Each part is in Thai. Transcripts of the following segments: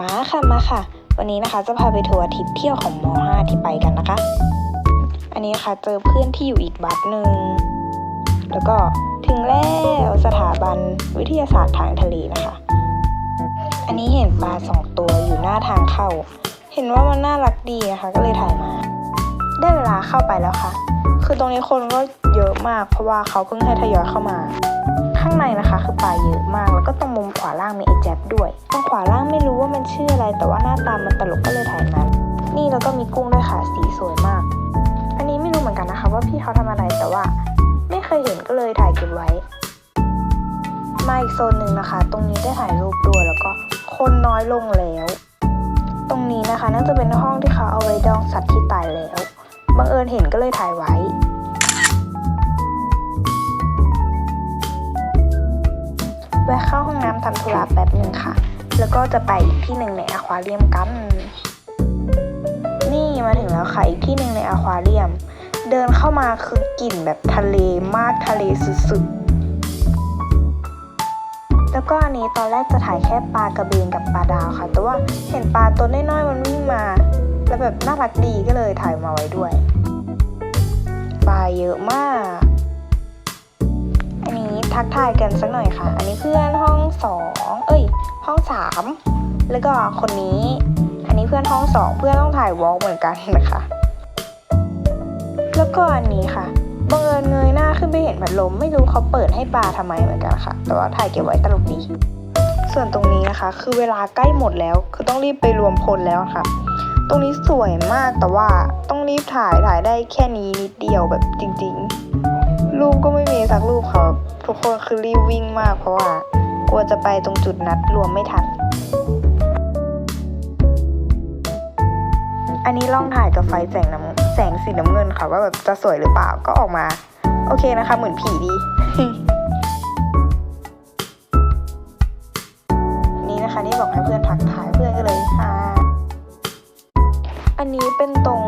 มาค่ะมาค่ะ วันนี้นะคะจะพาไปทัวร์ทริปเที่ยวของม .5 ที่ไปกันนะคะ อันนี้นะคะเจอเพื่อนที่อยู่อีกบัสหนึ่งแล้วก็ถึงแล้วสถาบันวิทยาศาสตร์ทางทะเลนะคะ อันนี้เห็นปลาสองตัวอยู่หน้าทางเข้า เห็นว่ามันน่ารักดีนะคะ ก็เลยถ่ายมา ได้เวลาเข้าไปแล้วค่ะ คือตรงนี้คนก็เยอะมากเพราะว่าเขาเพิ่งให้ทยอยเข้ามา ข้างในนะคะคือปลาเยอะมาก แล้วก็ตรงมุมขวาล่างมีไอ้แจ๊บด้วย ตรงขวาล่างไม่รู้ว่ามันชื่ออะไร แต่ว่าหน้าตามันตลกก็เลยถ่ายมานี่แล้วก็มีกุ้งด้วยค่ะ สีสวยมาก อันนี้ไม่รู้เหมือนกันนะคะ ว่าพี่เขาทำอะไร แต่ว่า ไม่เคยเห็นก็เลยถ่ายเก็บไว้ มาอีกโซนหนึ่งนะคะ ตรงนี้ได้ถ่ายรูปด้วยแล้วก็คนน้อยลงแล้ว ตรงนี้นะคะน่าจะเป็นห้องที่เขาเอาไว้ดองสัตว์ที่ตายแล้ว บังเอิญเห็นก็เลยถ่ายไว้ แวะเข้าห้องน้ำทำธุระแป๊บหนึ่งค่ะ แล้วก็จะไปอีกที่หนึ่งในอควาเรียมกัน นี่มาถึงแล้วค่ะ อีกที่หนึ่งในอควาเรียม เดินเข้ามาคือกลิ่นแบบทะเลมากทะเลสุดๆ แล้วก็อันนี้ตอนแรกจะถ่ายแค่ปลากระเบนกับปลาดาวค่ะ แต่ว่าเห็นปลาตัวน้อยๆมันวิ่งมา แล้วแบบน่ารักดีก็เลยถ่ายมาไว้ด้วย ปลาเยอะมาก ทักทายกันสักหน่อยค่ะ อันนี้เพื่อนห้องสองเอ้ย ห้องสามแล้วก็คนนี้ อันนี้เพื่อนห้องสองเพื่อนต้องถ่ายวอล์กเหมือนกันนะคะ แล้วก็อันนี้ค่ะบังเอิญเงยหน้าขึ้นไปเห็นพัดลมไม่รู้เขาเปิดให้ปลาทำไมเหมือนกันค่ะ แต่ว่าถ่ายเก็บไว้ตลกดี ส่วนตรงนี้นะคะ คือเวลาใกล้หมดแล้ว คือต้องรีบไปรวมพลแล้วค่ะ ตรงนี้สวยมากแต่ว่าต้องรีบถ่ายถ่ายได้แค่นี้นิดเดียวแบบจริง ๆ รูปก็ไม่มีสักรูปค่ะทุกคนคือรีบวิ่งมากเพราะว่ากลัวจะไปตรงจุดนัดรวมไม่ทัน อันนี้ลองถ่ายกับไฟแสงน้ำแสงสีน้ำเงินค่ะว่าแบบจะสวยหรือเปล่าก็ออกมา โอเคนะคะ เหมือนผีดี นี่นะคะนี่บอกให้เพื่อนทักทายเพื่อนก็เลยค่ะ อันนี้เป็นตรง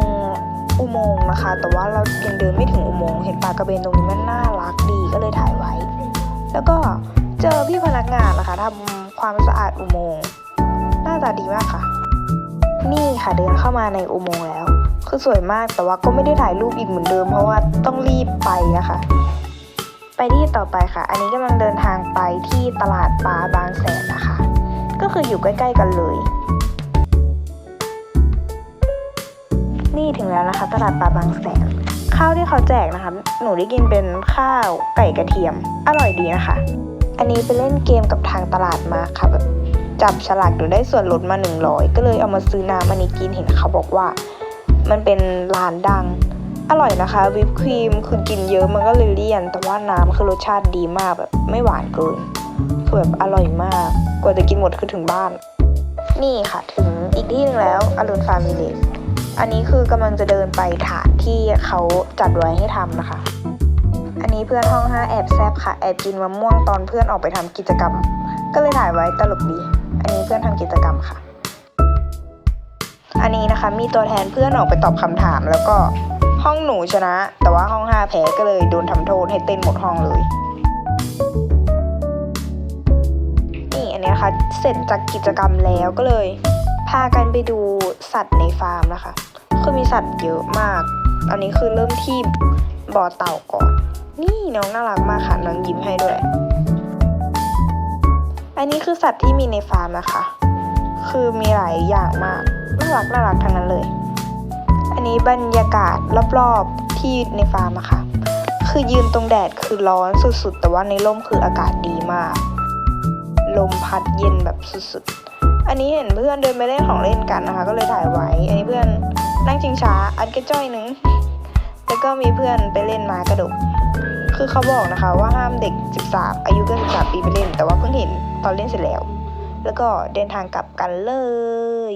อุโมงค์นะคะ แต่ว่าเรายังเดินไม่ถึงอุโมงค์เห็นปลากระเบนตรงนี้มันน่ารักดีก็เลยถ่ายไว้ แล้วก็เจอพี่พนักงานนะคะทำความสะอาดอุโมงค์หน้าตาดีมากค่ะ นี่ค่ะเดินเข้ามาในอุโมงค์แล้ว คือสวยมากแต่ว่าก็ไม่ได้ถ่ายรูปอีกเหมือนเดิม เพราะว่าต้องรีบไปนะคะ ไปที่ต่อไปค่ะ อันนี้กำลังเดินทางไปที่ตลาดปลาบางแสนนะคะ ก็คืออยู่ใกล้ ๆ กันเลย นี่ถึงแล้วนะคะ ตลาดปลาบางแสน ข้าวที่เขาแจกนะคะ หนูได้กินเป็นข้าวไก่กระเทียม อร่อยดีนะคะ อันนี้ไปเล่นเกมกับทางตลาดมาค่ะแบบจับฉลากหนูได้ส่วนลดมา 100 ก็เลยเอามาซื้อน้ำอันนี้กินเห็นเขาบอกว่า มันเป็นร้านดัง อร่อยนะคะ วิปครีมคือกินเยอะมันก็เลยเลี่ยน แต่ว่าน้ำคือรสชาติดีมากแบบไม่หวานเกินคือแบบอร่อยมาก กว่าจะกินหมดคือถึงบ้าน นี่ค่ะถึงอีกที่หนึ่งแล้วอรุณฟาร์มวิลเลจ อันนี้คือกำลังจะเดินไปฐานที่เขาจัดไว้ให้ทำนะคะ อันนี้เพื่อนห้องห้าแอบแซบค่ะแอบกินมะม่วงตอนเพื่อนออกไปทำกิจกรรม ก็เลยถ่ายไว้ตลกดี อันนี้เพื่อนทำกิจกรรมค่ะ อันนี้นะคะมีตัวแทนเพื่อนออกไปตอบคำถาม แล้วก็ห้องหนูชนะ แต่ว่าห้องห้าแพ้ก็เลยโดนทำโทษให้เต้นหมดห้องเลยนี่อันนี้นะคะเสร็จจากกิจกรรมแล้วก็เลย พากันไปดูสัตว์ในฟาร์มนะคะ คือมีสัตว์เยอะมาก อันนี้คือเริ่มที่บ่อเต่าก่อน นี่น้องน่ารักมากค่ะ น้องยิ้มให้ด้วย อันนี้คือสัตว์ที่มีในฟาร์มนะคะ คือมีหลายอย่างมาก น่ารักน่ารักทั้งนั้นเลย อันนี้บรรยากาศรอบๆที่ในฟาร์มอะค่ะ คือยืนตรงแดดคือร้อนสุดๆ แต่ว่าในร่มคืออากาศดีมาก ลมพัดเย็นแบบสุดๆ อันนี้เห็นเพื่อนเดินไปเล่นของเล่นกันนะคะ ก็เลยถ่ายไว้ อันนี้เพื่อนนั่งชิงช้า อันกระจ้อยหนึง แล้วก็มีเพื่อนไปเล่นมากระดก คือเขาบอกนะคะ ว่าห้ามเด็ก 13 อายุเกิน13 ปีไปเล่น แต่ว่าเพิ่งเห็นตอนเล่นเสร็จแล้ว แล้วก็เดินทางกลับกันเลย